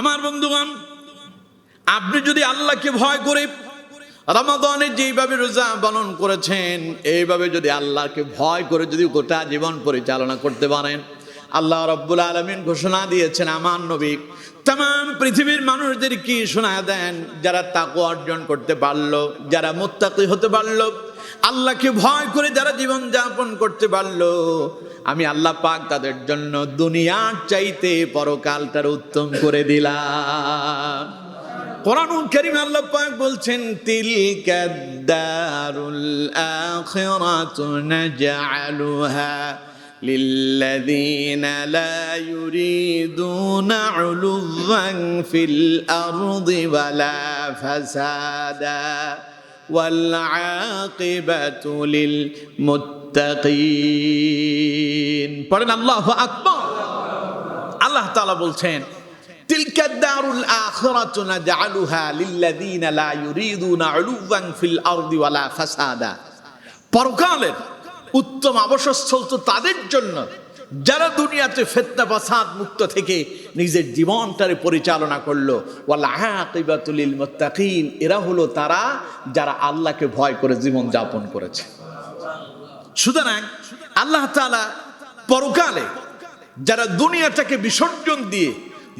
আমার বন্ধুগণ, আপনি যদি আল্লাহকে ভয় করে রমাদনে যেইভাবে রোজা পালন করেছেন, এইভাবে যদি আল্লাহকে ভয় করে যদি গোটা জীবন পরিচালনা করতে পারেন, আল্লাহ রব্বুল আলমিন ঘোষণা দিয়েছেন, আমার নবী তাম পৃথিবীর মানুষদের কি শোনা দেন? যারা তাকু অর্জন করতে পারল, যারা মোত্তাকি হতে পারল আল্লাহকে ভয় করে যারা জীবন যাপন করতে পারলো আমি আল্লাহ পাক তাদের জন্য দুনিয়ার চাইতে পরকালটার উত্তম করে দিলাম কোরআনুল করিম আল্লাহ পাক বলছেন তিলকা দারুল আখিরাতু নাজআলুহা للذين لا يريدون علوا في الأرض ولا فسادا والعاقبة للمتقين পড়েন আল্লাহ আকবার আল্লাহ তাআলা বলছেন تلك الدار الآخرة نجعلها للذين لا يريدون علوا في الأرض ولا فسادا পরকালের উত্তম আবাসস্থল তো তাদের জন্য যারা দুনিয়াতে ফেতনা, ফাসাদ মুক্ত থেকে নিজের জীবনটারে পরিচালনা করল, ওয়াল আকিবাতুলিল মুত্তাকিন, এরা হলো তারা যারা আল্লাহকে ভয় করে জীবন যাপন করেছে। সুতরাং আল্লাহ তালা পরকালে যারা দুনিয়াটাকে বিসর্জন দিয়ে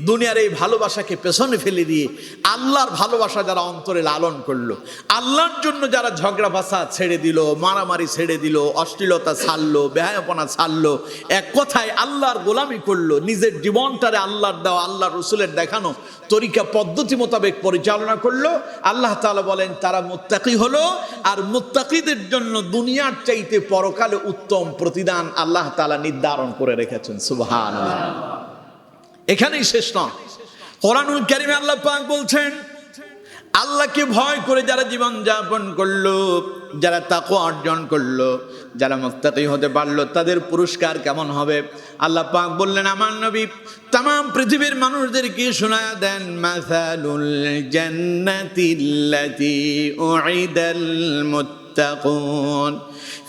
দুনিয়ার এই ভালোবাসাকে পেছনে ফেলে দিয়ে আল্লাহর ভালোবাসা যারা অন্তরে লালন করল, আল্লাহর জন্য যারা ঝগড়া ভাষা ছেড়ে দিল, মারামারি ছেড়ে দিল, অশ্লীলতা ছাড়লো, বেহায়াপনা ছাড়লো, এক কথায় আল্লাহর গোলামি করল, নিজের জীবনটারে আল্লাহর দেওয়া আল্লাহ রসুলের দেখানো তরিকা, পদ্ধতি মোতাবেক পরিচালনা করল, আল্লাহ তালা বলেন, তারা মুত্তাকি হলো আর মুত্তাকিদের জন্য দুনিয়ার চাইতে পরকালে উত্তম প্রতিদান আল্লাহ তালা নির্ধারণ করে রেখেছেন, সুবহানাল্লাহ। এখানেই শেষ নয় কোরআনুল কারিমে আল্লাহ পাক বলছেন, আল্লাহকে ভয় করে যারা জীবন যাপন করল, যারা তাকো অর্জন করল, যারা মুস্তাকি হতে পারল, তাদের পুরস্কার কেমন হবে? আল্লাহ পাক বললেন, আমার নবী তাম পৃথিবীর মানুষদেরকে শোনা দেন, মাসালুল মুত্তাকুন।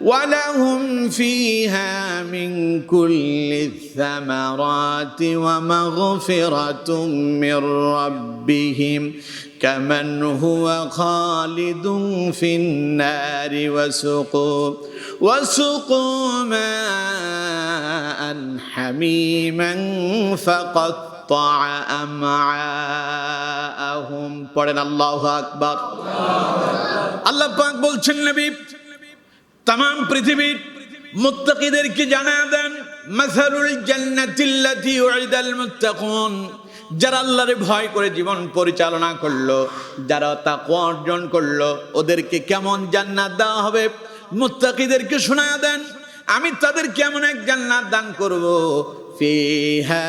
ولهم فيها من كل الثمرات ومغفرة من ربهم كمن هو خالد في النار وسقوا وسقوا ماء حميما فقطع أمعاءهم পড়েন আল্লাহু আকবার আল্লাহ পাক বলছেন নবী তাম পৃথিবীর মুত্তাকিদেরকে জানা দেন মাসারুল জান্নাতিল্লাতি উইদাল মুত্তাকুন যারা আল্লাহরে ভয় করে জীবন পরিচালনা করলো যারা তাকওয়া অর্জন করলো ওদেরকে কেমন জান্নাত দেওয়া হবে মুত্তাকিদেরকে শোনা দেন আমি তাদের কেমন এক জান্নাত দান করব فيها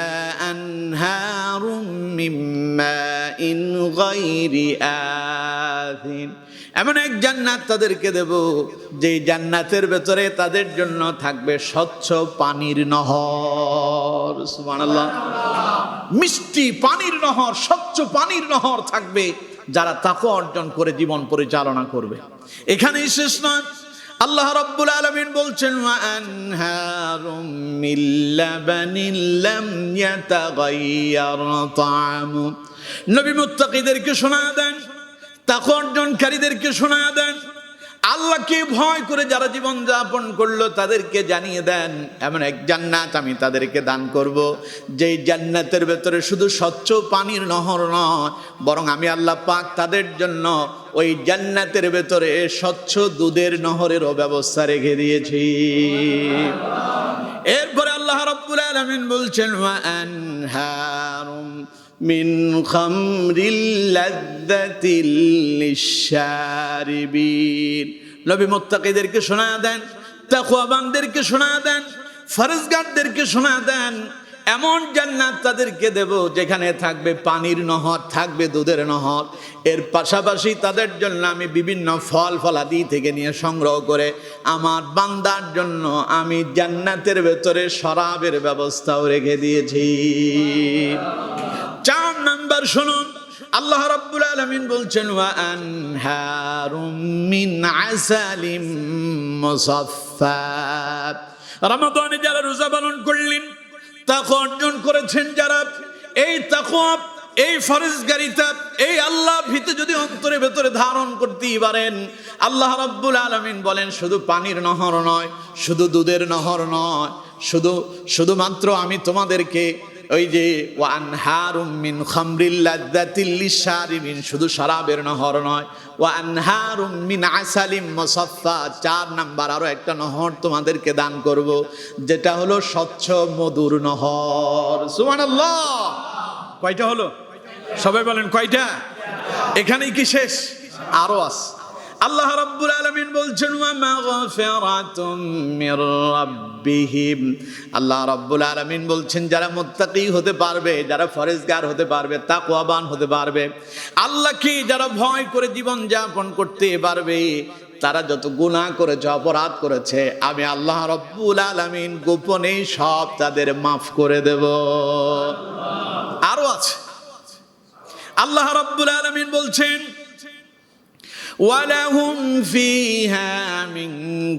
أنهار من ماء غير آثن এমন এক জান্নাত তাদেরকে দেব যে জান্নাতের ভেতরে তাদের জন্য থাকবে স্বচ্ছ পানির নহর। সুবহানাল্লাহ। মিষ্টি পানির নহর, স্বচ্ছ পানির নহর থাকবে, যারা তাকে অর্জন করে জীবন পরিচালনা করবে। এখানেই শেষ নয়। আল্লাহ রাব্বুল আলামিন বলছেন নবী মুত্তাকিদেরকে শোনা দেন। তাকে অর্জনকারীদেরকে শোনা দেন। আল্লাহকে ভয় করে যারা জীবন যাপন করল তাদেরকে জানিয়ে দেন, এমন এক জান্নাত আমি তাদেরকে দান করব, যেই জান্নাতের ভেতরে শুধু স্বচ্ছ পানির নহর নয়, বরং আমি আল্লাহ পাক তাদের জন্য ওই জান্নাতের ভেতরে স্বচ্ছ দুধের নহরেরও ব্যবস্থা রেখে দিয়েছি। এরপরে আল্লাহ রব্বুল আলামিন বলছেন من خمر لذة للشاربين নবী মুত্তাকিদেরকে শোনা দেন তাকওয়াবানদেরকে শোনা দেন ফরজগারদেরকে শোনা দেন এমন জান্নাত তাদেরকে দেব যেখানে থাকবে পানির নহর, থাকবে দুধের নহর। এর পাশাপাশি তাদের জন্য আমি বিভিন্ন ফল ফলাদি থেকে নিয়ে সংগ্রহ করে আমার বান্দার জন্য আমি জান্নাতের ভেতরে শরাবের ব্যবস্থাও রেখে দিয়েছি। চার নাম্বার শুনুন, আল্লাহ রাব্বুল আলামিন বলছেন, ওয়া আনহারুম মিন আসালিম মুসাফফাত। রমাদানে যারা রোজা পালন করলেন তাকওয়া অর্জন করেছেন যারা, এই তাকওয়া, এই ফরেজগারিতা, এই আল্লাহ ভীতি যদি অন্তরে ভেতরে ধারণ করতেই পারেন, আল্লাহ রাব্বুল আলমিন বলেন, শুধু পানির নহর নয়, শুধু দুধের নহর নয়, শুধু, শুধুমাত্র আমি তোমাদেরকে ওই যে ওয়ানহারুম মিন খামরিল লাযযাতিল লিশারিবিন শুধু শরাবের নহর নয়। ওয়ানহারুম মিন আসালিম মুসাফফা চার নাম্বার আরও একটা নহর তোমাদেরকে দান করব যেটা হলো স্বচ্ছ মধুর নহর। সুবহানাল্লাহ! কয়টা হলো? সবাই বলেন কয়টা? এখানেই কি শেষ? আরও আছে। আল্লাহ রাব্বুল আলামিন বলছেন, ওয়া মাগফিরাতুম মির রাব্বিহিম। আল্লাহ রাব্বুল আলামিন বলছেন, যারা মুত্তাকি হতে পারবে, যারা ফরেজগার হতে পারবে, তাকওয়াবান হতে পারবে আল্লাহকে যারা ভয় করে জীবন যাপন করতে পারবে, তারা যত গুনাহ করেছে, অপরাধ করেছে, আমি আল্লাহ রব্বুল আলামিন গোপনে সব তাদের মাফ করে দেব। আরও আছে। আল্লাহ রব্বুল আলামিন বলছেন ওয়ালাহুম ফিহা মিন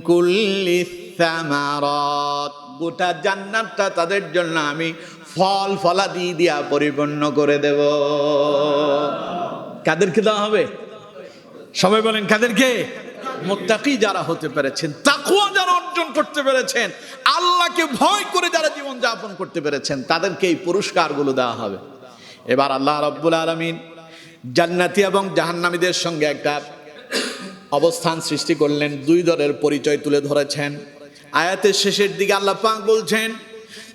কুল্লি সামারাত গোটা জান্নাতটা তাদের জন্য আমি ফল ফলাদি দিয়া পরিপূর্ণ করে দেব। কাদেরকে দেওয়া হবে? সবাই বলেন, কাদেরকে? মোত্তাকি যারা হতে পেরেছেন তাকুয়া যারা অর্জন করতে পেরেছেন, আল্লাহকে ভয় করে যারা জীবন যাপন করতে পেরেছেন, তাদেরকে এই পুরস্কারগুলো দেওয়া হবে। এবার আল্লাহ রব্বুল আলমিন জান্নাতি এবং জাহান্নামীদের সঙ্গে একটা অবস্থান সৃষ্টি করলেন দুই দলের পরিচয় তুলে ধরেছেন আয়াতের শেষের দিকে আল্লাহ পাক বলছেন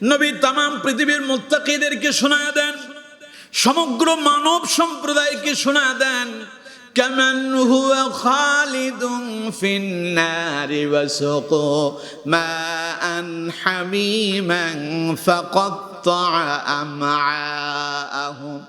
নবী তামাম পৃথিবীর মুত্তাকিদেরকে শোনা দেন সমগ্র মানব সম্প্রদায়কে শোনা দেন كمن هو خالد في النار وسقوا ماء حميما فقطع أمعاءهم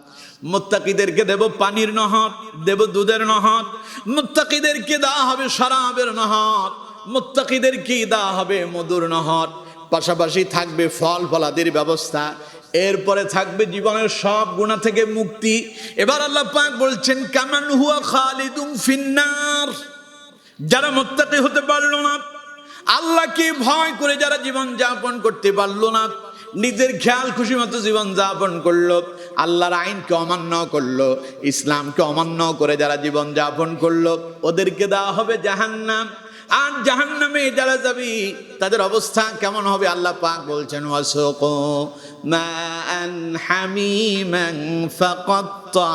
মুত্তাকিদেরকে দেব পানির নহর, দেব দুধের নহর। মুত্তাকিদেরকে দেওয়া হবে শরাবের নহর। মুত্তাকিদেরকে দেওয়া হবে মধুর নহর। পাশাপাশি থাকবে ফল ফলাদির ব্যবস্থা। এরপরে থাকবে জীবনের সব গুণা থেকে মুক্তি। এবার আল্লাহ পাক বলছেন, কামান হুয়া খালিদুম ফিন্নার। যারা মুত্তাকি হতে পারল না, আল্লাহকে ভয় করে যারা জীবন যাপন করতে পারল না, নিজের খেয়াল খুশি মতো জীবন যাপন করল। আল্লাহর আইনকে অমান্য করল, ইসলামকে অমান্য করে যারা জীবন যাপন করল, ওদেরকে দেওয়া হবে জাহান্নাম। আর জাহান্নামে যারা যাবি, তাদের অবস্থা কেমন হবে আল্লাহ পাক বলছেন অশোক হামিমান ফাকাত্তা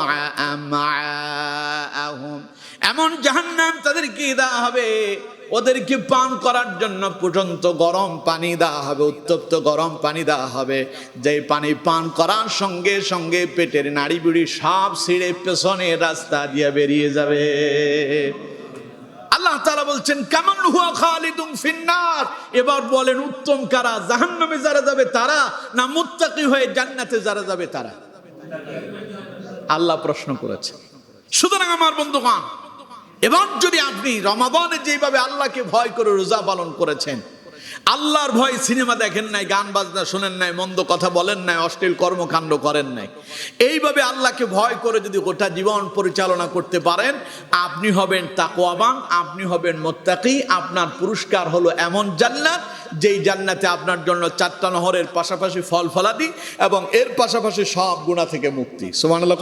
এমন জাহান্নাম তাদেরকে দেওয়া হবে। ওদেরকে পান করার জন্য পর্যন্ত গরম পানি দেওয়া হবে, উত্তপ্ত গরম পানি দেওয়া হবে। যে পানি পান করার সঙ্গে সঙ্গে পেটের নাড়ি বুড়ি সব ছিঁড়ে পেছনে রাস্তা দিয়ে বেরিয়ে যাবে। আল্লাহ তারা বলছেন, কেমন হুয়া খালিদুম ফিন্নার। এবার বলেন, উত্তম কারা? জাহান্নামে যারা যাবে তারা না মুত্তাকি হয়ে জান্নাতে যারা যাবে তারা? আল্লাহ প্রশ্ন করেছে সুতরাং আমার বন্ধুগণ এবার যদি আপনি রমাবনে যেভাবে আল্লাহকে ভয় করে রোজা পালন করেছেন, আল্লাহর ভয় সিনেমা দেখেন নাই, গান বাজনা শোনেন নাই, মন্দ কথা বলেন নাই, অশ্লীল কর্মকাণ্ড করেন নাই, এইভাবে আল্লাহকে ভয় করে যদি গোটা জীবন পরিচালনা করতে পারেন, আপনি হবেন তাকওয়াবান, আপনি হবেন মোত্তাকি, আপনার পুরস্কার হলো এমন জান্নাত, যেই জান্নাতে আপনার জন্য চারটা নহরের পাশাপাশি ফল ফলাদি এবং এর পাশাপাশি সব গুণা থেকে মুক্তি।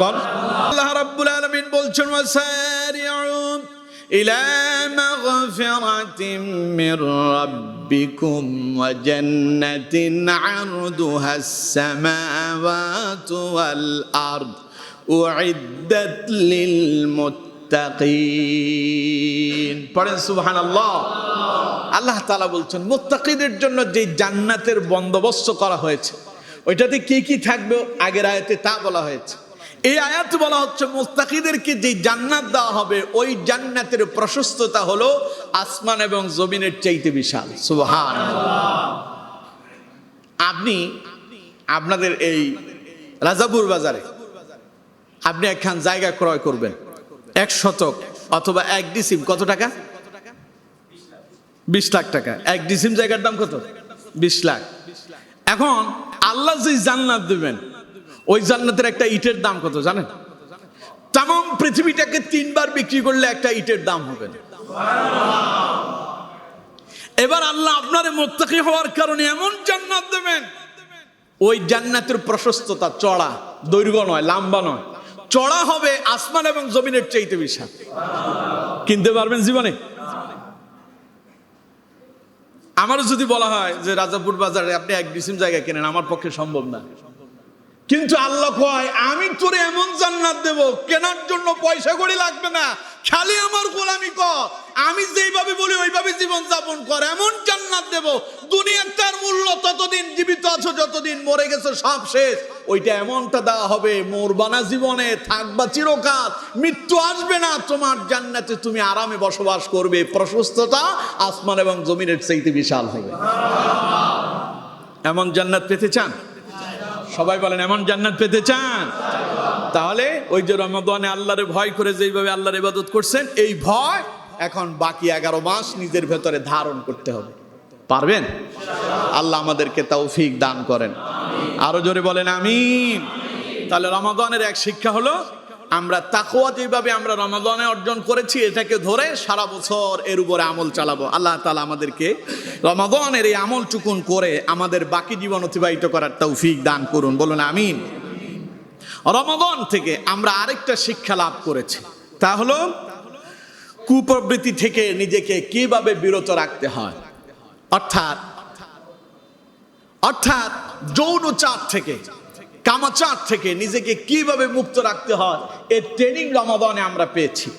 কোন। আল্লাহ রাব্বুল আলামিন বলছেন إلى مغفرة من ربكم وجنة عرضها السماوات والأرض أعدت للمتقين পড়েন সুবহান আল্লাহ আল্লাহ তালা বলছেন মুত্তাকিদের জন্য যে জান্নাতের বন্দোবস্ত করা হয়েছে ওইটাতে কি কি থাকবে আগের আয়াতে তা বলা হয়েছে এই আয়াত বলা হচ্ছে মুস্তাকিদেরকে যে জান্নাত দেওয়া হবে, ওই জান্নাতের প্রশস্ততা হলো আসমান এবং জমিনের চাইতে বিশাল। সুবহান আপনি, আপনাদের এই রাজাপুর বাজারে, আপনি একখান জায়গা ক্রয় করবেন, এক শতক অথবা এক ডিসিম, কত টাকা? বিশ লাখ টাকা। এক ডিসিম জায়গার দাম কত? বিশ লাখ। এখন আল্লাহ যে জান্নাত দেবেন ওই জান্নাতের একটা ইটের দাম কত জানেন? তাম পৃথিবীটাকে তিনবার বিক্রি করলে একটা ইটের দাম হবে এবার আল্লাহ আপনার মোত্তাকি হওয়ার কারণে এমন জান্নাত দেবেন। ওই জান্নাতের প্রশস্ততা চড়া, দৈর্ঘ্য নয়, লম্বা নয়। চড়া হবে আসমান এবং জমিনের চাইতে বিশাল কিনতে পারবেন জীবনে? আমারও যদি বলা হয় যে রাজাপুর বাজারে আপনি এক ডিসিম জায়গা কেনেন, আমার পক্ষে সম্ভব না। কিন্তু আল্লাহ কয়, আমি তোরে এমন জান্নাত দেব, কেনার জন্য পয়সা কড়ি লাগবে না, খালি আমার গোলামি ক আমি যেইভাবে বলি, ওইভাবে জীবন যাপন কর, এমন জান্নাত দেব, দুনিয়ার তার মূল্য ততদিন জীবিত আছো, যতদিন মরে গেছো, সব শেষ। ওইটা এমনটা দেওয়া হবে মোরবানা জীবনে, থাকবা চিরকাল, মৃত্যু আসবে না, তোমার জান্নাতে তুমি আরামে বসবাস করবে, প্রশস্ততা আসমান এবং জমিনের চাইতে বিশাল হবে। এমন জান্নাত পেতে চান? সবাই বলেন, এমন জান্নাত পেতে চান? তাহলে ওই যে রমাদানে আল্লাহরে ভয় করে যেইভাবে আল্লাহর ইবাদত করছেন, এই ভয় এখন বাকি এগারো মাস নিজের ভেতরে ধারণ করতে হবে। পারবেন? আল্লাহ আমাদেরকে তৌফিক দান করেন। আরও জোরে বলেন আমি তাহলে রমাদানের এক শিক্ষা হলো আমরা তাকওয়া যেভাবে আমরা রমাদানে অর্জন করেছি, এটাকে ধরে সারা বছর এর উপরে আমল চালাবো। আল্লাহ তালা আমাদেরকে রমাদানের এই আমল টুকুন করে আমাদের বাকি জীবন অতিবাহিত করার তৌফিক দান করুন। বলুন, আমিন। রমাদান থেকে আমরা আরেকটা শিক্ষা লাভ করেছি। তা হলো, কুপ্রবৃত্তি থেকে নিজেকে কীভাবে বিরত রাখতে হয়। অর্থাৎ অর্থাৎ যৌনচার থেকে কামাচার থেকে নিজেকে কীভাবে মুক্ত রাখতে হয় এর ট্রেনিং রমাদানে আমরা পেয়েছি।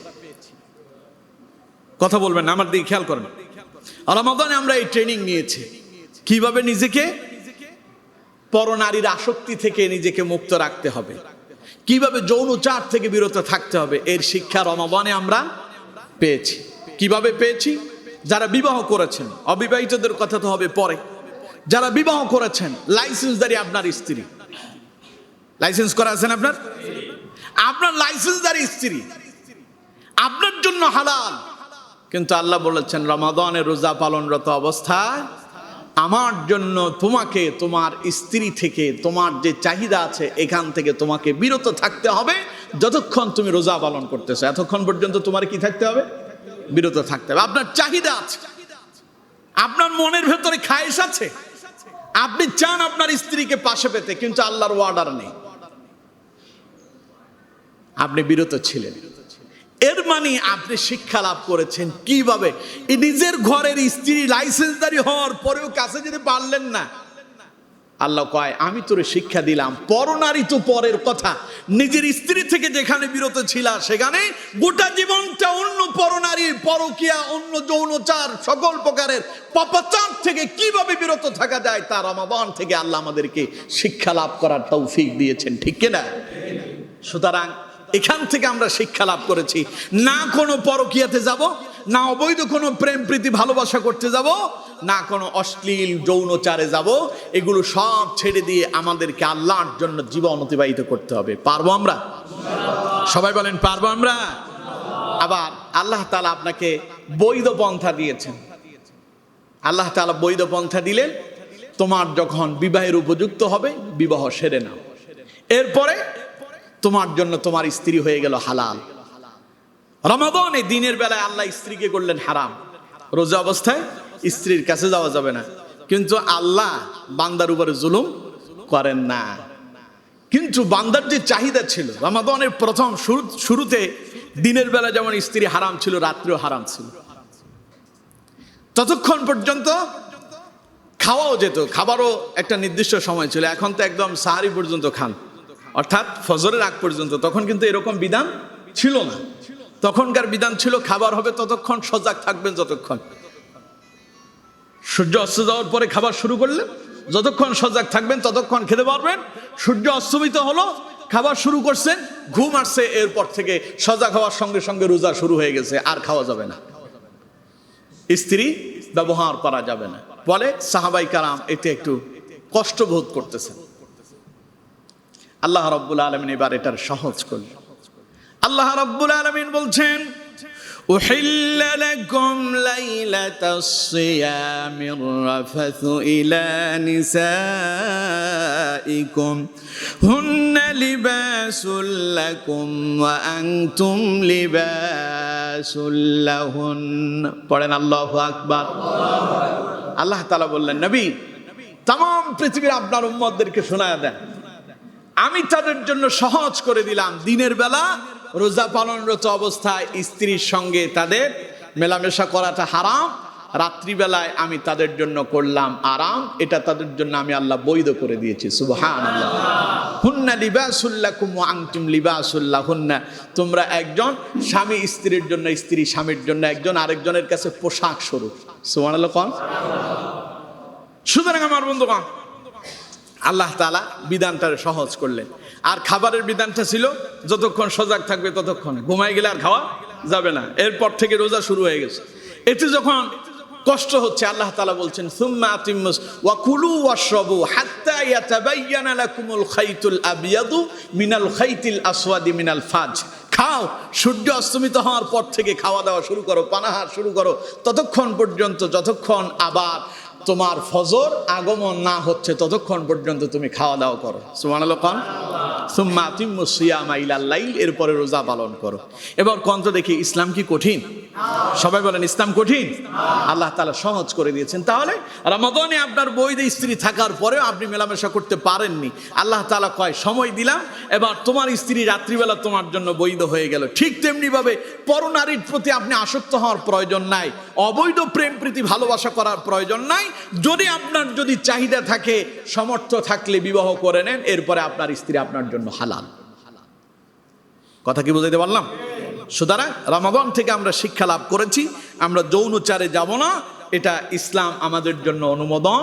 কথা বলবেন না, আমার দিকে খেয়াল করেন। রমাদানে আমরা এই ট্রেনিং নিয়েছি। কীভাবে নিজেকে? পরনারীর আসক্তি থেকে নিজেকে মুক্ত রাখতে হবে। কীভাবে যৌনচার থেকে বিরত থাকতে হবে এর শিক্ষা রমাদানে আমরা পেয়েছি। কীভাবে পেয়েছি? যারা বিবাহ করেছেন অবিবাহিতদের কথা তো হবে পরে। যারা বিবাহ করেছেন লাইসেন্সদারি আপনার স্ত্রী। লাইসেন্স করা আছেন আপনার? আপনার লাইসেন্সদারি স্ত্রী। আপনার জন্য হালাল। কিন্তু আল্লাহ বলেছেন, রমাদানের রোজা পালনরত অবস্থায় আমার জন্য তোমাকে, তোমার স্ত্রী থেকে, তোমার যে চাহিদা আছে, এখান থেকে তোমাকে বিরত থাকতে হবে। যতক্ষণ তুমি রোজা পালন করতেছো, এতক্ষণ পর্যন্ত তোমার কি থাকতে হবে? বিরত থাকতে হবে। আপনার চাহিদা আছে। আপনার মনের ভেতরে খায়েশ আছে। আপনি চান আপনার স্ত্রীকে পাশে পেতে, কিন্তু আল্লাহর ওয়ার্ডার নেই। আপনি বিরত ছিলেন। এর মানে আপনি শিক্ষা লাভ করেছেন কীভাবে? নিজের ঘরের স্ত্রী লাইসেন্সদারি হওয়ার পরেও কাছে যেতে পারলেন না। আল্লাহ কয়, আমি তোরে শিক্ষা দিলাম, পরনারী তো পরের কথা। নিজের স্ত্রী থেকে যেখানে বিরত ছিলা, সেখানে গোটা জীবনটা অন্য পরনারী, পরকিয়া, অন্য যৌনচার, সকল প্রকারের পাপাচার থেকে কীভাবে বিরত থাকা যায় তার রমাবান থেকে আল্লাহ আমাদেরকে শিক্ষা লাভ করার তৌফিক দিয়েছেন। ঠিক কিনা? সুতরাং এখান থেকে আমরা শিক্ষা লাভ করেছি। না কোনো পরকিয়াতে যাব, না অবৈধ কোনো প্রেম, প্রীতি, ভালোবাসা করতে যাব, না কোনো অশ্লীল যৌনচারে যাব। এগুলো সব ছেড়ে দিয়ে আমাদেরকে আল্লাহর জন্য জীবন অতিবাহিত করতে হবে। পারব আমরা? সবাই বলেন, পারব আমরা? আবার আল্লাহ তালা আপনাকে বৈধ পন্থা দিয়েছেন। আল্লাহ তালা বৈধ পন্থা দিলেন, তোমার যখন বিবাহের উপযুক্ত হবে, বিবাহ সেরে নাও। এরপরে তোমার জন্য তোমার স্ত্রী হয়ে গেল হালাল। রমাদনে দিনের বেলায় আল্লাহ স্ত্রীকে করলেন হারাম। রোজা অবস্থায় স্ত্রীর কাছে যাওয়া যাবে না। কিন্তু আল্লাহ বান্দার উপরে জুলুম করেন না। কিন্তু বান্দার যে চাহিদা ছিল, রমাদনের প্রথম শুরু- শুরুতে দিনের বেলা যেমন স্ত্রী হারাম ছিল, রাত্রেও হারাম ছিল। ততক্ষণ পর্যন্ত খাওয়াও যেত, খাবারও একটা নির্দিষ্ট সময় ছিল। এখন তো একদম সাহারি পর্যন্ত খান। অর্থাৎ ফজরের আগ পর্যন্ত, তখন কিন্তু এরকম বিধান ছিল না। তখনকার বিধান ছিল খাবার হবে ততক্ষণ, সজাগ থাকবেন যতক্ষণ। সূর্য অস্ত যাওয়ার পরে খাবার শুরু করলেন, যতক্ষণ সজাগ থাকবেন ততক্ষণ খেতে পারবেন। সূর্য অস্তমিত হলো, খাবার শুরু করছেন, ঘুম আসছে, এরপর থেকে সজাগ হওয়ার সঙ্গে সঙ্গে রোজা শুরু হয়ে গেছে, আর খাওয়া যাবে না। স্ত্রী ব্যবহার করা যাবে না। বলে সাহাবাই কারাম এতে একটু কষ্ট বোধ করতেছেন। আল্লাহ রব্বুল আলমিন এবার এটার সহজ করল আল্লাহ রব্বুল আলমিন বলছেন أحل لكم ليلة الصيام الرفث إلى نسائكم هن لباس لكم وأنتم لباس لهن পড়েন আল্লাহু আকবার আল্লাহ তাআলা বললেন নবী তাম পৃথিবীর আপনার উম্মতদেরকে শোনায় দেন আমি তাদের জন্য সহজ করে দিলাম। দিনের বেলা রোজা পালনরত অবস্থায় স্ত্রীর সঙ্গে তাদের মেলামেশা করাটা হারাম। রাত্রিবেলায় আমি তাদের জন্য করলাম আরাম। এটা তাদের জন্য আমি আল্লাহ বৈধ করে দিয়েছি। হুন্না লিবাসুল্লাহ হুন্না তোমরা একজন স্বামী স্ত্রীর জন্য, স্ত্রী স্বামীর জন্য, একজন আরেকজনের কাছে পোশাক স্বরূপ। কোন। সুতরাং আমার বন্ধুগণ আল্লাহ তালা বিধানটা সহজ করলেন। আর খাবারের বিধানটা ছিল, যতক্ষণ সজাগ থাকবে ততক্ষণ। ঘুমাই গেলে আর খাওয়া যাবে না। এরপর থেকে রোজা শুরু হয়ে গেছে। এতে যখন কষ্ট হচ্ছে, আল্লাহ তালা বলছেন, সুম্মা আতিম্মুস ওয়া কুলু ওয়াশরাবু হাত্তা খাইতুল আবিয়াদু মিনাল খাইতিল আসওয়াদি মিনাল ফাজ। খাও, সূর্য অস্তমিত হওয়ার পর থেকে খাওয়া দাওয়া শুরু করো, পানাহার শুরু করো। ততক্ষণ পর্যন্ত, যতক্ষণ আবার তোমার ফজর আগমন না হচ্ছে ততক্ষণ পর্যন্ত তুমি খাওয়া দাওয়া করো। খান সুম্মা তিম্মু সিয়ামা ইলাল লাইল, এরপরে রোজা পালন করো। এবার কন্ত দেখি, ইসলাম কি কঠিন? সবাই বলেন, ইসলাম কঠিন? আল্লাহ তালা সহজ করে দিয়েছেন। তাহলে রমাদানে আপনার বৈধ স্ত্রী থাকার পরেও আপনি মেলামেশা করতে পারেননি। আল্লাহ তাআলা কয়, সময় দিলাম, এবার তোমার স্ত্রী রাত্রিবেলা তোমার জন্য বৈধ হয়ে গেল। ঠিক তেমনিভাবে পরনারীর প্রতি আপনি আসক্ত হওয়ার প্রয়োজন নাই। অবৈধ প্রেম প্রীতি ভালোবাসা করার প্রয়োজন নাই। যদি আপনার যদি চাহিদা থাকে সমর্থ থাকলে বিবাহ করে নেন, এরপরে আপনার স্ত্রী আপনার জন্য হালাল। কথা কি বুঝাইতে পারলাম? সুতরাং রমাদান থেকে আমরা শিক্ষা লাভ করেছি, আমরা যৌনচারে যাব না, এটা ইসলাম আমাদের জন্য অনুমোদন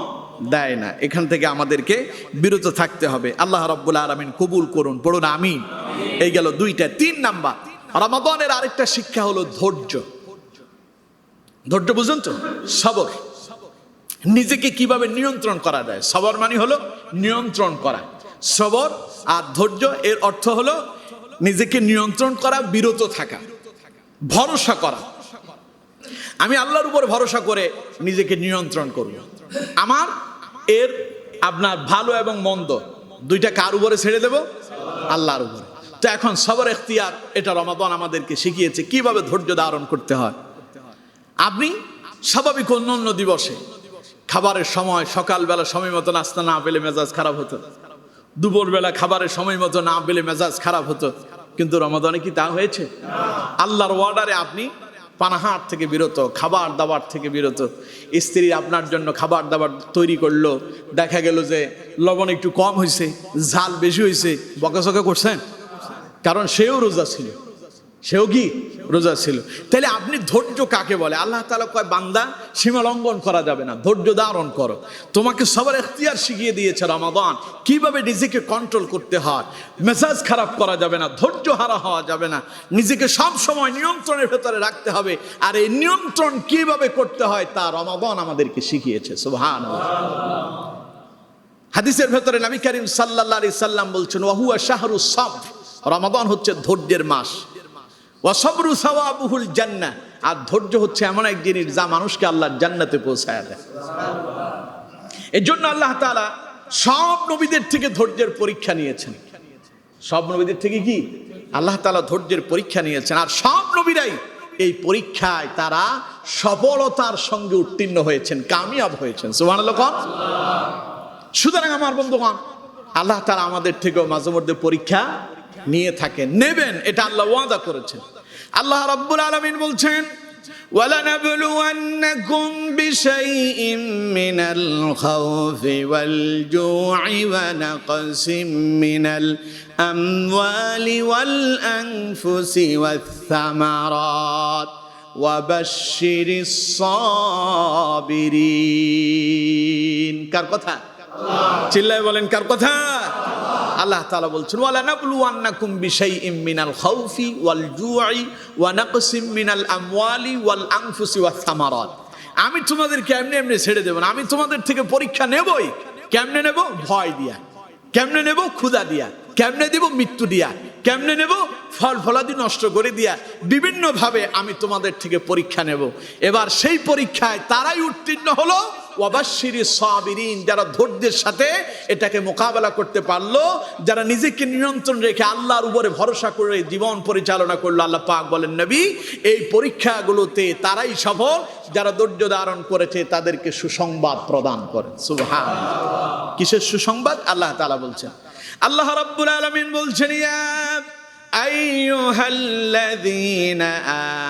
দেয় না। এখান থেকে আমাদেরকে বিরত থাকতে হবে। আল্লাহ রব্বুল আলমিন কবুল করুন, পড়ুন, আমিন। এই গেল দুইটা, তিন নাম্বার। রমাদানের আরেকটা শিক্ষা হলো ধৈর্য। ধৈর্য বুঝুন তো? সবর নিজেকে কীভাবে নিয়ন্ত্রণ করা যায়? সবর মানে হলো নিয়ন্ত্রণ করা। সবর আর ধৈর্য এর অর্থ হলো নিজেকে নিয়ন্ত্রণ করা, বিরত থাকা, ভরসা করা। আমি আল্লাহর উপর ভরসা করে নিজেকে নিয়ন্ত্রণ করব। আমার, এর, আপনার ভালো এবং মন্দ দুইটা কার উপরে ছেড়ে দেব? আল্লাহর উপরে। তো এখন সবর এখতিয়ার, এটা রমাদান আমাদেরকে শিখিয়েছে কীভাবে ধৈর্য ধারণ করতে হয়। আপনি স্বাভাবিক অন্য অন্য দিবসে খাবারের সময় সকালবেলা সময় মতো নাস্তা না পেলে মেজাজ খারাপ হতো। দুপুরবেলা খাবারের সময় মতো না পেলে মেজাজ খারাপ হতো। কিন্তু রমাদানে কি তা হয়েছে? আল্লাহর ওয়ার্ডারে আপনি পানাহার থেকে বিরত, খাবার দাবার থেকে বিরত। স্ত্রী আপনার জন্য খাবার দাবার তৈরি করল। দেখা গেল যে লবণ একটু কম হয়েছে ঝাল বেশি হয়েছে বকাঝকা করছেন? কারণ সেও রোজা ছিল। সেও কি? রোজা ছিল। তাহলে আপনি ধৈর্য কাকে বলে? আল্লাহ তালা কয়, বান্দা, সীমা লঙ্ঘন করা যাবে না, ধৈর্য ধারণ করো। তোমাকে সবার এখতিয়ার শিখিয়ে দিয়েছে রমাদান। কীভাবে নিজেকে কন্ট্রোল করতে হয়? মেজাজ খারাপ করা যাবে না, ধৈর্য হারা হওয়া যাবে না। নিজেকে সব সময় নিয়ন্ত্রণের ভেতরে রাখতে হবে। আর এই নিয়ন্ত্রণ কীভাবে করতে হয় তা রমাদান আমাদেরকে শিখিয়েছে সুবহান হাদিসের ভেতরে নবী করিম আলাইহি সাল্লাম বলছেন ওয়াহুয়া শাহরু সাবর। রমাদান হচ্ছে ধৈর্যের মাস। ওয়াসবরু সাওয়াবুহুল জান্নাহ। আর ধৈর্য হচ্ছে এমন এক জিনিস যা মানুষকে আল্লাহর জান্নাতে পৌঁছায় দেয়। এর জন্য আল্লাহ তালা সব নবীদের থেকে ধৈর্যের পরীক্ষা নিয়েছেন। সব নবীদের থেকে কি? আল্লাহ তাআলা ধৈর্যের পরীক্ষা নিয়েছেন। আর সব নবীরাই এই পরীক্ষায় তারা সফলতার সঙ্গে উত্তীর্ণ হয়েছেন, কামিয়াব হয়েছেন। কোন? সুতরাং আমার বন্ধুগণ, আল্লাহ তারা আমাদের থেকেও মাঝে মধ্যে পরীক্ষা নিয়ে থাকেন, নেবেন, এটা আল্লাহ ওয়াদা করেছেন। আল্লাহ রাব্বুল আলামিন বলছেন ولنبلونكم بشيء من الخوف والجوع ونقص من الأموال والأنفس والثمرات وبشر الصابرين কার কথা চিল্লায় বলেন কার কথা আল্লাহ তালা বলছেন ওয়ালা নাবলুওয়ান্নাকুম বিশাইইম মিনাল খাউফি ওয়াল জুই ওয়া নাকসিম মিনাল আমওয়ালি ওয়াল আনফুসি ওয়াস সামারাত। আমি তোমাদেরকে এমনি এমনি ছেড়ে দেব না, আমি তোমাদের থেকে পরীক্ষা নেবই। কেমনে নেব? ভয় দিয়া। কেমনে নেব? ক্ষুধা দিয়া। কেমনে দিব? মৃত্যু দিয়া। কেমনে নেব? ফল ফলাদি নষ্ট করে দিয়া। বিভিন্নভাবে আমি তোমাদের থেকে পরীক্ষা নেব। এবার সেই পরীক্ষায় তারাই উত্তীর্ণ হলো। ওয়াবাশিরি সাবিরিন, যারা ধৈর্যের সাথে এটাকে মোকাবেলা করতে পারল, যারা নিজেকে নিয়ন্ত্রণ রেখে আল্লাহর উপরে ভরসা করে জীবন পরিচালনা করল, আল্লাহ পাক বলেন, নবী, এই পরীক্ষাগুলোতে তারাই সফল, যারা ধৈর্য ধারণ করেছে তাদেরকে সুসংবাদ প্রদান করেন। সুবহান কিসের সুসংবাদ? আল্লাহ তাআলা বলছেন। আল্লাহ রাব্বুল আলামিন বলছেন, ইয়া أيها الذين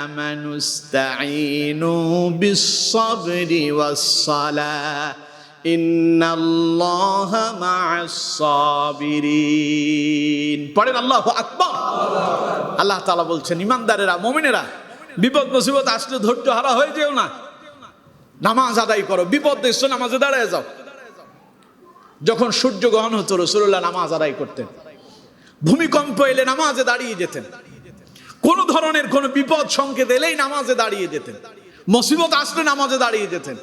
آمنوا استعينوا بالصبر والصلاة إن الله مع الصابرين পড়েন আল্লাহ আকবার আল্লাহ তাআলা বলছেন ইমানদারেরা মুমিনেরা বিপদ মুসিবত আসলে ধৈর্য হারা হয়ে যেও না নামাজ আদায় করো বিপদ দেখছো নামাজে দাঁড়ায় যাও যখন সূর্য গ্রহণ হতো রসুল্লাহ নামাজ আদায় করতেন ভূমিকম্প এলে নামাজে দাঁড়িয়ে যেতেন। কোন ধরনের কোন বিপদ সংকেত এলেই নামাজে দাঁড়িয়ে যেতেন। মুসিবত আসলে নামাজে দাঁড়িয়ে যেতেন।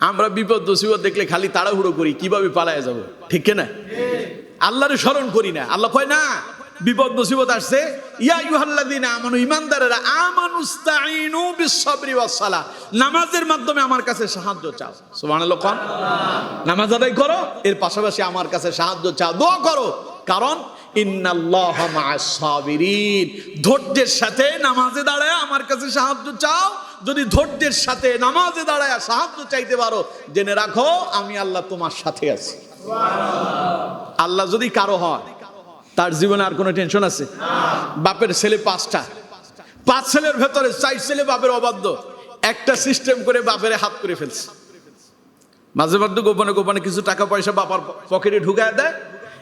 আমরা বিপদ মুসিবত দেখলে খালি তাড়াহুড়ো করি, কীভাবে পালায় যাব? ঠিক না আল্লাহরে স্মরণ করি না। আল্লাহ কয়, না, বিপদ মুসিবত আসছে। ইয়া ইউহাল্লাযিনা আমানু, ঈমানদারেরা আমানুস্তাঈনু বিস-সাবরি ওয়াস-সালাহ। নামাজের মাধ্যমে আমার কাছে সাহায্য চাও। সুবহানাল্লাহ কোন নামাজ আদায় করো, এর পাশাপাশি আমার কাছে সাহায্য চাও। দোয়া করো। কারণ ধৈর্যের সাথে নামাজে দাঁড়ায় আমার কাছে সাহায্য চাও। যদি ধৈর্যের সাথে নামাজে দাঁড়ায় সাহায্য চাইতে পারো, জেনে রাখো, আমি আল্লাহ তোমার সাথে আছি। আল্লাহ যদি কারও হয়, তার জীবনে আর কোনো টেনশন আছে? বাপের ছেলে পাঁচটা। পাঁচ ছেলের ভেতরে চার ছেলে বাপের অবাধ্য। একটা সিস্টেম করে বাপের হাত করে ফেলছে। মাঝে মধ্যে গোপনে গোপনে কিছু টাকা পয়সা বাবার পকেটে ঢুকায় দেয়।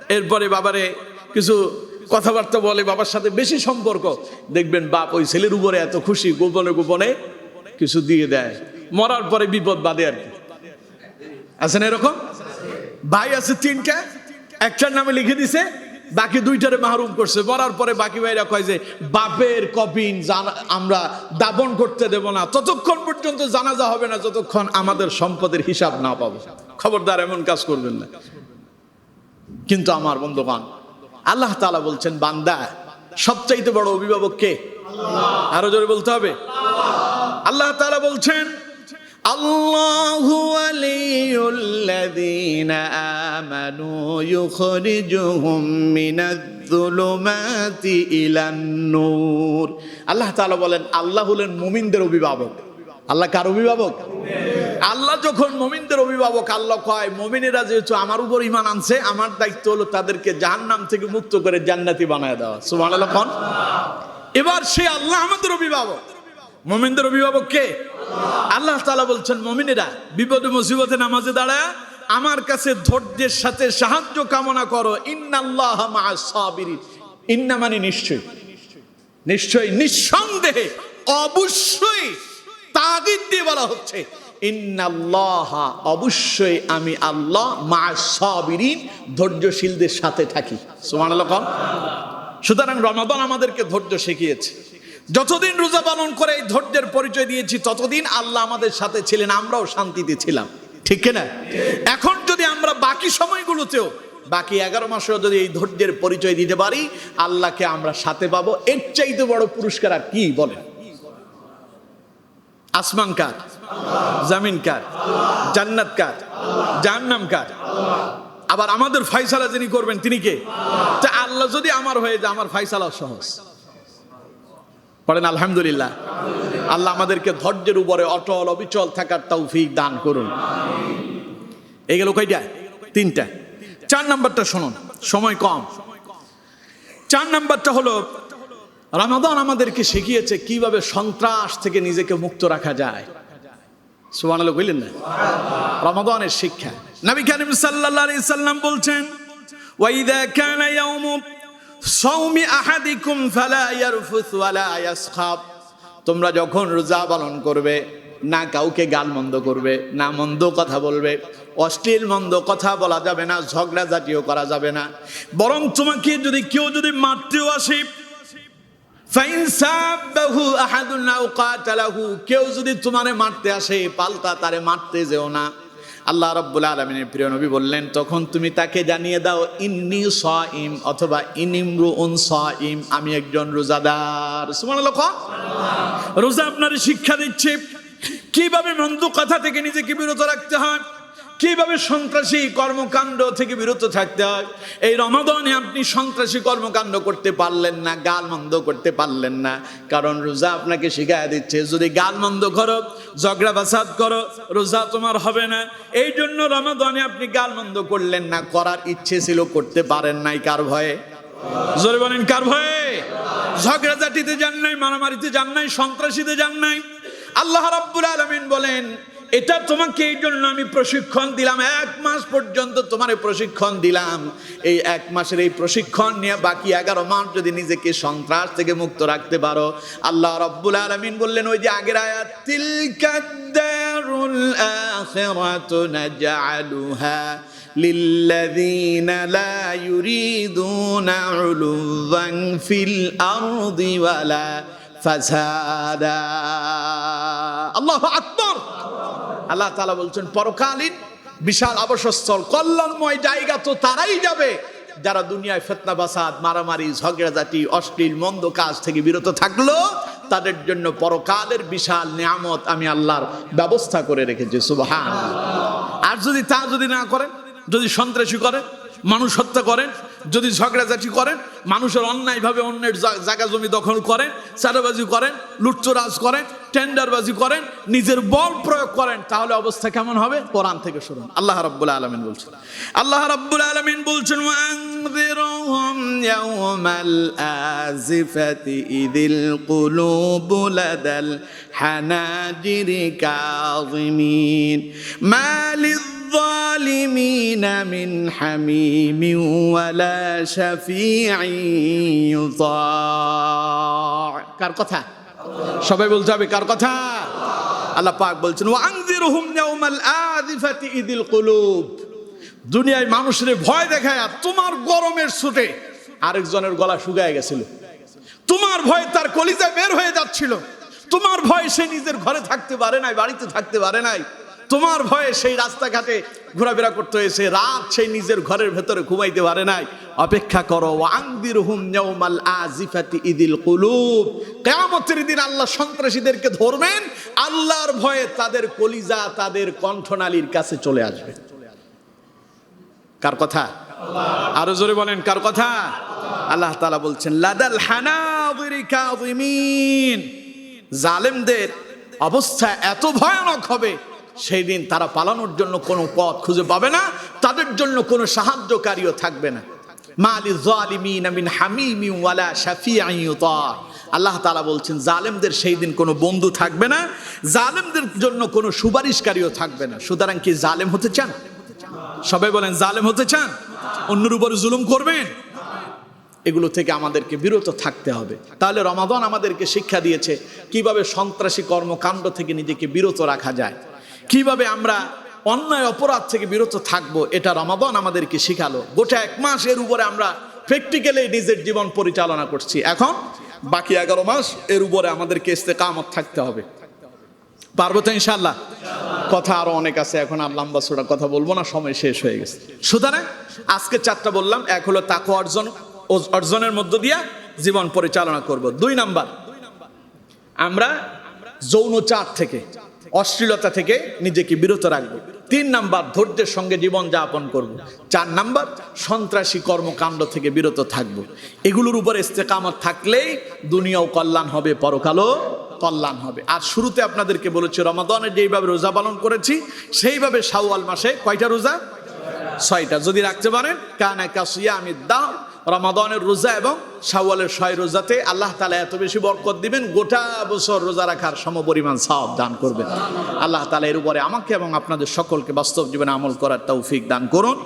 এরপরে বাবারে কিছু কথাবার্তা বলে, বাবার সাথে বেশি সম্পর্ক। দেখবেন বাপ ওই ছেলের উপরে এত খুশি, গোপনে গোপনে কিছু দিয়ে দেয়। মরার পরে বিপদ বাদে আর কি। আছেন এরকম? ভাই আছে তিনটা, একটার নামে লিখে দিছে, বাকি দুইটারে মাহরুম করছে। মরার পরে বাকি ভাইরা কয় যে, বাপের কপিন আমরা দাবন করতে দেব না। ততক্ষণ পর্যন্ত জানাজা হবে না, যতক্ষণ আমাদের সম্পদের হিসাব না পাবো। খবরদার এমন কাজ করবেন না। কিন্তু আমার বন্ধুগণ আল্লাহ তালা বলছেন বান্দা সবচাইতে বড় অভিভাবক কে? আরও জোরে বলতে হবে। আল্লাহ তালা বলছেন আল্লাহু তাআলা বলেন আল্লাহ হলেন মুমিনদের অভিভাবক। আল্লাহ কার অভিভাবক? আল্লাহ যখন মমিনদের অভিভাবক, আল্লাহ কয়, মমিনেরা যেহেতু আমার উপর ইমান আনছে, আমার দায়িত্ব হলো তাদেরকে জাহান্নাম থেকে মুক্ত করে জান্নাতি বানায় দেওয়া। সুবহানাল্লাহ, কোন। এবার সে আল্লাহ আমাদের অভিভাবক। মমিনদের অভিভাবক কে? আল্লাহ তালা বলছেন, মমিনেরা, বিপদে মুসিবতে নামাজে দাঁড়ায় আমার কাছে ধৈর্যের সাথে সাহায্য কামনা করো। ইন্নাল্লাহ ইন্না মানে নিশ্চয় নিশ্চয়ই, নিঃসন্দেহে, অবশ্যই তাগিদ দিয়ে বলা হচ্ছে, ইন্নাল্লাহ, অবশ্যই আমি আল্লাহ মা সাবিরিন, ধৈর্যশীলদের সাথে থাকি। সুবহানাল্লাহ সুতরাং রমাদান আমাদেরকে ধৈর্য শিখিয়েছে। যতদিন রোজা পালন করে এই ধৈর্যের পরিচয় দিয়েছি, ততদিন আল্লাহ আমাদের সাথে ছিলেন, আমরাও শান্তিতে ছিলাম। ঠিক না এখন যদি আমরা বাকি সময়গুলোতেও, বাকি এগারো মাসেও যদি এই ধৈর্যের পরিচয় দিতে পারি, আল্লাহকে আমরা সাথে পাবো। এর চাইতে বড় পুরস্কার আর কি বলেন? আসমান কার জামিন কার জান্নাত কার জাহান্নাম কার আবার আমাদের ফাইসালা যিনি করবেন, তিনি কে? তা আল্লাহ যদি আমার হয়ে যায়, আমার ফাইসালা সহজ। পড়েন আলহামদুলিল্লাহ। আল্লাহ আমাদেরকে ধৈর্যের উপরে অটল, অবিচল থাকার তৌফিক দান করুন। এই গেল কয়টা? তিনটা। চার নাম্বারটা শুনুন, সময় কম। চার নাম্বারটা হলো রামাদান আমাদেরকে শিখিয়েছে কীভাবে সন্ত্রাস থেকে নিজেকে মুক্ত রাখা যায়। সুবহানাল্লাহ কইলেন না? রমাদানের শিক্ষা। নবী করিম সাল্লাল্লাহু সাল্লাম বলছেন ওয়াইদা কানা ইয়াউমু সাওমি আহাদিকুম ফালা ইয়ারফুস ওয়ালা ইয়াসখাব। তোমরা যখন রোজা পালন করবে, না কাউকে গাল মন্দ করবে, না মন্দ কথা বলবে, অশ্লীল মন্দ কথা বলা যাবে না ঝগড়া জাতীয় করা যাবে না। বরং তোমাকে যদি কেউ যদি মারতেও আসে কেউ যদি তোমারে মারতে আসে, পাল্টা তারে মারতে যেও না। আল্লাহ রব্বুল আলমিনের প্রিয় নবী বললেন, তখন তুমি তাকে জানিয়ে দাও, ইন্নি সাইম অথবা ইনিমরু উন সাইম আমি একজন রোজাদার সুমান রোজা আপনার শিক্ষা দিচ্ছে। কীভাবে মন্দ কথা থেকে নিজেকে বিরত রাখতে হয়? কীভাবে সন্ত্রাসী কর্মকাণ্ড থেকে বিরত থাকতে হয়? এই রমাদনে আপনি সন্ত্রাসী কর্মকাণ্ড করতে পারলেন না, গাল মন্দ করতে পারলেন না। কারণ রোজা আপনাকে শিখাই দিচ্ছে, যদি গাল মন্দ করো, ঝগড়া বাসাদ করো, রোজা তোমার হবে না। এই জন্য রমাদনে আপনি গাল মন্দ করলেন না, করার ইচ্ছে ছিল, করতে পারেন নাই কার ভয়ে? জোরে বলেন, কার ভয়ে? ঝগড়া ঝগড়াঝাটিতে যান নাই, মারামারিতে যান নাই, সন্ত্রাসীতে যান নাই। আল্লাহ রাব্বুল আলামিন বলেন এটা তোমাকে এই জন্য আমি প্রশিক্ষণ দিলাম এক মাস পর্যন্ত তোমার প্রশিক্ষণ দিলাম এই এক মাসের এই প্রশিক্ষণ নিয়ে বাকি এগারো মাস যদি নিজেকে সন্ত্রাস থেকে মুক্ত রাখতে পারো আল্লাহ রব্বুল আলমিন বললেন ওই যে আগের আয়াত তিলকাদ্দারুল আখিরাতু নাজআলুহা للذين لا يريدون علوا في الأرض ولا فسادا الله أكبر আল্লাহ তালা বলছেন, পরকালীন বিশাল আবাসস্থল, কল্যাণময় জায়গা তো তারাই যাবে। যারা দুনিয়ায় ফেতনা, বাসাদ, মারামারি, ঝগড়াঝাটি, অশ্লীল, মন্দ কাজ থেকে বিরত থাকল, তাদের জন্য পরকালের বিশাল নিয়ামত আমি আল্লাহর ব্যবস্থা করে রেখেছি সুবহান আর যদি তা যদি না করেন, যদি সন্ত্রাসী করেন, মানুষ হত্যা করেন যদি ঝগড়াঝাটি করেন, মানুষের অন্যায়ভাবে অন্যের জায়গা জমি দখল করেন, চাঁদাবাজি করেন, লুটচোরাজ করেন, টেন্ডারবাজি করেন, নিজের বল প্রয়োগ করেন, তাহলে অবস্থা কেমন হবে? কোরআন থেকে শুনুন। আল্লাহ রাব্বুল আলামিন বলছেন। আল্লাহ রাব্বুল আলামিন বলছেন ওয়ানযিরহুম ইদিল الظالمين من حميم ولا شفيع يطاع কার কথা সবাই বলতে হবে কার কথা আল্লাহ পাক বলছেন ওয়ানযিরহুম ইয়াওমাল আযিফাতি ইদিল কুলুব দুনিয়ায় মানুষের ভয় দেখায় তোমার গরমের ছুটে আরেকজনের গলা শুকায় গেছিল তোমার ভয় তার কলিজা বের হয়ে যাচ্ছিল তোমার ভয় সে নিজের ঘরে থাকতে পারে নাই বাড়িতে থাকতে পারে নাই তোমার ভয়ে সেই রাস্তাঘাটে ঘোরাফেরা করতে হয়েছে। রাত সেই নিজের ঘরের ভেতরে ঘুমাইতে পারে নাই। অপেক্ষা করো আংদির হুম ইয়াউমাল আজিফাতি ইদিল কুলুব। কিয়ামতের দিন আল্লাহ সন্ত্রাসীদেরকে ধরবেন, আল্লাহর ভয়ে তাদের কলিজা, তাদের কণ্ঠনালীর কাছে চলে আসবে। কার কথা? আরও জোরে বলেন, কার কথা? আল্লাহ তাআলা বলছেন, লাদাল কাযিমিন। জালেমদের অবস্থা এত ভয়ানক হবে সেই দিন তারা পালানোর জন্য কোনো পথ খুঁজে পাবে না, তাদের জন্য কোনো সাহায্যকারীও থাকবে না। আল্লাহ তাআলা বলছেন, জালেমদের সেই দিন কোনো বন্ধু থাকবে না, জালেমদের জন্য কোনো সুপারিশকারীও থাকবে না। সুতরাং কি জালেম হতে চান? সবাই বলেন, জালেম হতে চান? অন্যের উপরে জুলুম করবেন? এগুলো থেকে আমাদেরকে বিরত থাকতে হবে। তাহলে রমাদান আমাদেরকে শিক্ষা দিয়েছে, কীভাবে সন্ত্রাসী কর্মকাণ্ড থেকে নিজেকে বিরত রাখা যায়। কীভাবে আমরা অন্যায় অপরাধ থেকে বিরত থাকব, এটা রমাদান আমাদেরকে শিখালো। গোটা এক মাস এর উপরে আমরা প্র্যাকটিক্যালি নিজের জীবন পরিচালনা করছি। এখন বাকি এগারো মাস এর উপরে আমাদেরকে ইস্তেকামত থাকতে হবে। পারব তো ইনশাল্লাহ কথা আরও অনেক আছে, এখন আর লম্বা ছোটা কথা বলব না, সময় শেষ হয়ে গেছে। সুতরাং আজকে চারটা বললাম, এক হলো তাকু অর্জন, অর্জনের মধ্য দিয়া জীবন পরিচালনা করব। দুই নাম্বার, আমরা যৌন চাপ থেকে অশ্লীলতা থেকে নিজেকে বিরত রাখব। তিন নাম্বার, ধৈর্যের সঙ্গে জীবন যাপন করব। চার নাম্বার, সন্ত্রাসী কর্মকাণ্ড থেকে বিরত থাকব। এগুলোর উপর ইস্তেকামত থাকলেই দুনিয়াও কল্যাণ হবে, পরকালও কল্যাণ হবে। আর শুরুতে আপনাদেরকে বলেছি, রমাদানের যেইভাবে রোজা পালন করেছি, সেইভাবে শাওয়াল মাসে কয়টা রোজা? ছয়টা। যদি রাখতে পারেন, কানা কাসিয়া আমি দাম রমাদানের রোজা এবং শাওয়ালের ছয় রোজাতে আল্লাহ তালা এত বেশি বরকত দিবেন, গোটা বছর রোজা রাখার সমপরিমাণ সব দান করবেন। আল্লাহ তালা এর উপরে আমাকে এবং আপনাদের সকলকে বাস্তব জীবনে আমল করার তৌফিক দান করুন।